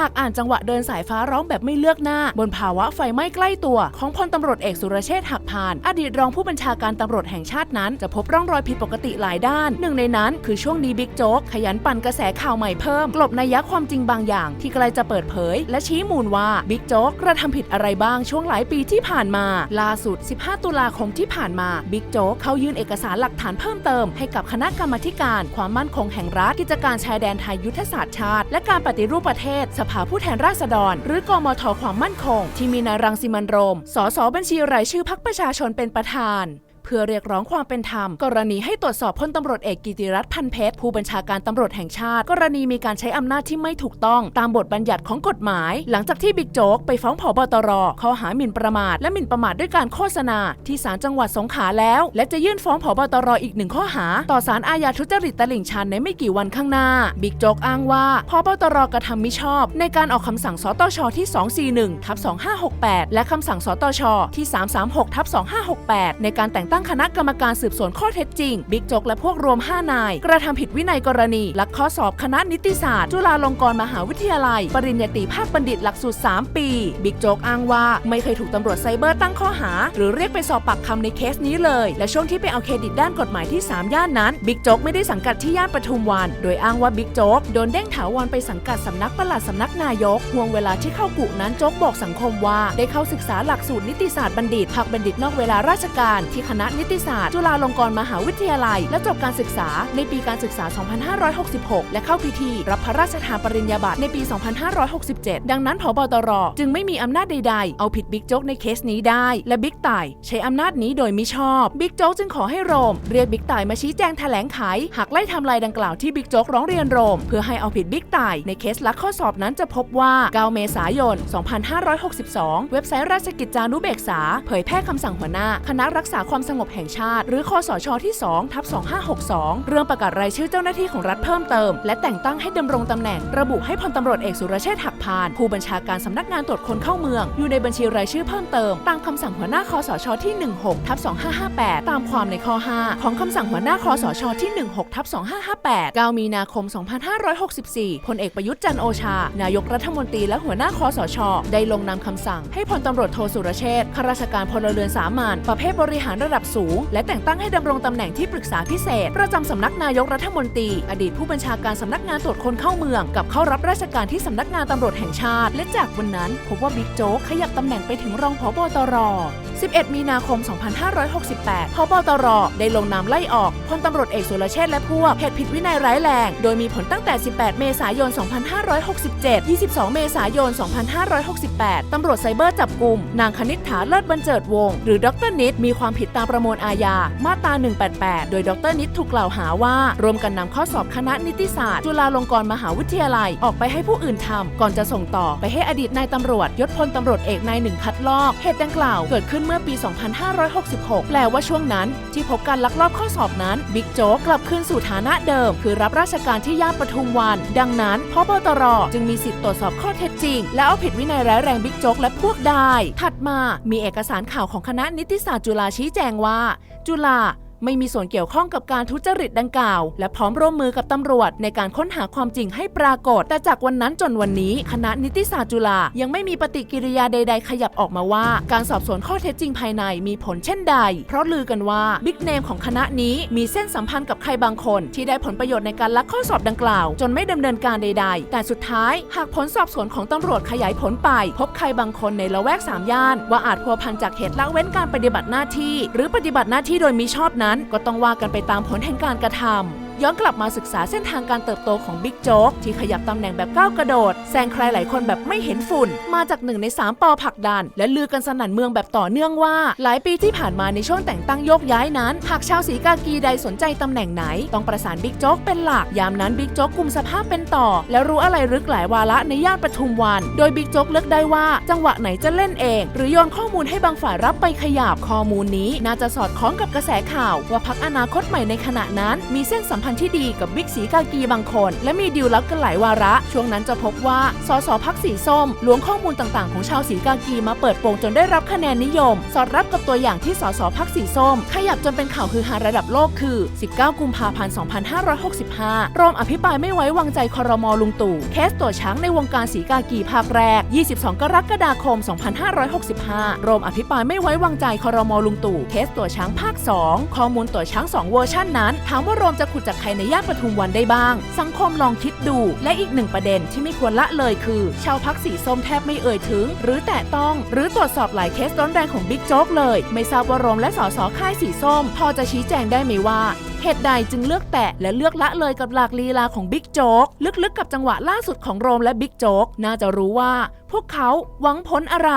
หากอ่านจังหวะเดินสายฟ้าร้องแบบไม่เลือกหน้า บนภาวะไฟไหม้ใกล้ตัว ของพลตำรวจเอกสุรเชษฐ์หัก พาน อดีตรองผู้บัญชาการตำรวจแห่งชาตินั้น จะพบร่องรอยผิดปกติหลายด้าน หนึ่งในนั้นคือช่วงนี้บิ๊กโจ๊กขยันปั่นกระแสข่าวใหม่เพิ่ม กลบนัยยะความจริงบางอย่าง ที่ใกล้จะเปิดเผย และชี้มูลว่าบิ๊กโจ๊กกระทำผิดอะไรบ้างช่วงหลายปีที่ผ่านมา ล่าสุด 15 ตุลาคมที่ผ่านมาบิ๊กโจ๊กเขายื่นเอกสารหลักฐานเพิ่มเติมให้กับคณะกรรมการความมั่นคงแห่งรัฐกิจการชายแดนไทยยุทธศาสตร์ชาติ และการปฏิรูปประเทศ สภาผู้แทนราษฎร หรือกมทความมั่นคง ที่มีนายรังสิมันโรม สสบัญชีรายชื่อพักประชาชนเป็นประธาน เพื่อเรียกร้องความเป็นธรรม กรณีให้ตรวจสอบพลตำรวจเอกกิติรัตน์พันเพชรผู้บัญชาการตำรวจแห่งชาติ กรณีมีการใช้อำนาจที่ไม่ถูกต้องตามบทบัญญัติของกฎหมาย หลังจากที่บิ๊กโจ๊กไปฟ้องผบตรข้อหาหมิ่นประมาทและหมิ่นประมาทด้วยการโฆษณา ที่ศาลจังหวัดสงขลาแล้ว และจะยื่นฟ้องผบตรอีกหนึ่งข้อหา ต่อศาลอาญาทุจริตตลิ่งชันในไม่กี่วันข้างหน้าบิ๊กโจ๊กอ้างว่าพบตรกระทำมิชอบ ในการออกคำสั่งสตชที่ 241ทับ2568 และคำสั่งสตชที่ 336ทับ2568 ในการแต่งตั้งคณะกรรมการสืบสวนข้อเท็จจริง บิ๊กโจ๊กและพวกรวม 5 นาย กระทำผิดวินัยกรณีลักข้อสอบคณะนิติศาสตร์ จุฬาลงกรณ์มหาวิทยาลัย ปริญญาตรีภาคบัณฑิตหลักสูตร 3 ปี บิ๊กโจ๊กอ้างว่าไม่เคยถูกตำรวจไซเบอร์ตั้งข้อหา หรือเรียกไปสอบปากคำในเคสนี้เลย และช่วงที่ไปเอาเครดิตด้านกฎหมายที่ 3 ย่านนั้นบิ๊กโจ๊กไม่ได้สังกัดที่ย่านปทุมวัน โดยอ้างว่าบิ๊กโจ๊กโดนเด้งถาวรไปสังกัดสำนักปลัดสำนักนายกห่วงเวลาที่เข้ากุนั้นโจ๊กบอกสังคมว่า ได้เข้าศึกษาหลักสูตรนิติศาสตร์บัณฑิตภาคบัณฑิตนอกเวลาราชการที่คณะนิติศาสตร์ จุฬาลงกรณ์มหาวิทยาลัย และจบการศึกษาในปีการศึกษา 2566 และเข้าพิธี รับพระราชทานปริญญาบัตรในปี 2567 ดังนั้นผบตร จึงไม่มีอำนาจใด ๆ เอาผิดบิ๊กโจ๊กในเคสนี้ได้ และบิ๊กต่ายใช้อำนาจนี้โดยมิชอบบิ๊กโจ๊กจึงขอให้โรม เรียกบิ๊กต่ายมาชี้แจงแถลงไขหากไล่ทำลายดังกล่าวที่บิ๊กโจ๊กร้องเรียนโรม เพื่อให้เอาผิดบิ๊กต่ายในเคสลักข้อสอบนั้นจะพบว่า 9 เมษายน 2562 เว็บไซต์ราชกิจจานุเบกษาเผยแพร่คำสั่งหัวหน้าคณะรักษาความสงบแห่งชาติ หรือคอสชที่2ทับ2562 เรื่องประกาศรายชื่อเจ้าหน้าที่ของรัฐเพิ่มเติม และแต่งตั้งให้ดำรงตำแหน่ง ระบุให้พลตำรวจเอกสุรเชษฐ์หักพาน ผู้บัญชาการสำนักงานตรวจคนเข้าเมือง อยู่ในบัญชีรายชื่อเพิ่มเติม ตามคำสั่งหัวหน้าคอสชที่ 16ทับ2558 ตามความในข้อ 5 ของคำสั่งหัวหน้าคอสชที่ 16ทับ2558 9 มีนาคม 2564พลเอกประยุทธ์จันโอชา นายกรัฐมนตรีและหัวหน้าคอสช ได้ลงนามคำสั่ง ให้พลตำรวจโทสุรเชษฐ์ข้าราชการพลเรือนสามัญประเภทบริหารระดับสูง และแต่งตั้งให้ดำรงตำแหน่งที่ปรึกษาพิเศษ ประจำสำนักนายกรัฐมนตรี อดีตผู้บัญชาการสำนักงานตรวจคนเข้าเมือง กับเข้ารับราชการที่สำนักงานตำรวจแห่งชาติ และจากวันนั้นพบว่าบิ๊กโจ๊กขยับตำแหน่งไปถึงรองผบตร 11 มีนาคม 2568 พบตร ได้ลงนามไล่ออกพลตำรวจเอกสุรเชษฐ์และพวกเหตุผิดวินัยร้ายแรง โดยมีผลตั้งแต่ 18 เมษายน 2567 22 เมษายน 2568 ตำรวจไซเบอร์จับกลุ่ม นางคณิษฐาเลิศบรรเจิดวงศ์หรือดรนิดมีความผิดตามประมวลอาญา มาตรา 188 โดยดรนิดถูกกล่าวหาว่า รวมกันนำข้อสอบคณะนิติศาสตร์ จุฬาลงกรณ์มหาวิทยาลัย ออกไปให้ผู้อื่นทำก่อนจะส่งต่อไปให้อดีตนายตำรวจยศพลตำรวจเอกนายหนึ่งคัดลอกเหตุดังกล่าวเกิดขึ้นมื่อปี 2566 แปลว่าช่วงนั้น ที่พบการลักลอบข้อสอบนั้น บิ๊กโจ๊กกลับคืนสู่ฐานะเดิม คือรับราชการที่ย่านปทุมวัน ดังนั้นพบตรจึงมีสิทธิ์ตรวจสอบข้อเท็จจริง และเอาผิดวินัยร้ายแรงบิ๊กโจ๊กและพวกได้ ถัดมามีเอกสารข่าวของคณะนิติศาสตร์จุฬาชี้แจงว่า จุฬา ไม่มีส่วนเกี่ยวข้องกับการทุจริตดังกล่าว และพร้อมร่วมมือกับตำรวจ ในการค้นหาความจริงให้ปรากฏ แต่จากวันนั้นจนวันนี้ คณะนิติศาสตร์จุฬายังไม่มีปฏิกิริยาใด ๆ ขยับออกมาว่า การสอบสวนข้อเท็จจริงภายในมีผลเช่นใด เพราะลือกันว่าบิ๊กเนมของคณะนี้มีเส้นสัมพันธ์กับใครบางคน ที่ได้ผลประโยชน์ในการลักข้อสอบดังกล่าว จนไม่ดำเนินการใด ๆ แต่สุดท้ายหากผลสอบสวนของตำรวจขยายผลไป พบใครบางคนในละแวกสามย่าน ว่าอาจพัวพันจากเหตุละเว้นการปฏิบัติหน้าที่ หรือปฏิบัติหน้าที่โดยมิชอบนั้นก็ต้องว่ากันไปตามผลแห่งการกระทำ ย้อนกลับมาศึกษาเส้นทางการเติบโตของบิ๊กโจ๊กที่ขยับตำแหน่งแบบก้าวกระโดดแซงใครหลายคนแบบไม่เห็นฝุ่น มาจากหนึ่งในสามปอผักดัน และลือกันสนั่นเมืองแบบต่อเนื่องว่า หลายปีที่ผ่านมาในช่วงแต่งตั้งโยกย้ายนั้น หากชาวสีกากีใดสนใจตำแหน่งไหน ต้องประสานบิ๊กโจ๊กเป็นหลักยามนั้นบิ๊กโจ๊กกลุ่มสภาพเป็นต่อ และรู้อะไรลึกหลายวาระในย่านปทุมวัน โดยบิ๊กโจ๊กเลือกได้ว่า จังหวะไหนจะเล่นเอง หรือโยนข้อมูลให้บางฝ่ายรับไปขยับข้อมูลนี้ น่าจะสอดคล้องกับกระแสข่าว ว่าพักอนาคตใหม่ในขณะนั้นมีเส้นสัมพันธพันธ์ที่ดีกับบิ๊กสีกากีบางคน และมีดีลลับกันหลายวาระ ช่วงนั้นจะพบว่าสสพักสีส้มล้วงข้อมูลต่างๆ ของชาวสีกากีมาเปิดโปงจนได้รับคะแนนนิยม สอดรับกับตัวอย่างที่สสพักสีส้ม ขยับจนเป็นข่าวคือฮาระดับโลกคือ 19 กุมภาพันธ์ 2565 รอมอภิปรายไม่ไว้วางใจคอรมอลุงตู่เคสตัวช้างในวงการสีกากีภาคแรก 22 กรกฎาคม 2565รอมอภิปรายไม่ไว้วางใจคอรมอลุงตู่เคสตัวช้างภาค 2 ข้อมูลตัวช้าง 2 เวอร์ชันนั้น ถามว่าโรมจะขุดจากใครในย่านปทุมวันได้บ้าง สังคมลองคิดดู และอีกหนึ่งประเด็นที่ไม่ควรละเลยคือ ชาวพักสีส้มแทบไม่เอ่ยถึง หรือแตะต้อง หรือตรวจสอบหลายเคสร้อนแรงของบิ๊กโจ๊กเลย ไม่ทราบว่าโรมและสสค่ายสีส้ม พอจะชี้แจงได้ไหมว่าเหตุใดจึงเลือกแตะและเลือกละเลยกับหลากลีลาของบิ๊กโจ๊กลึกๆกับจังหวะล่าสุดของโรมและบิ๊กโจ๊กน่าจะรู้ว่า พวกเขาหวังผลอะไร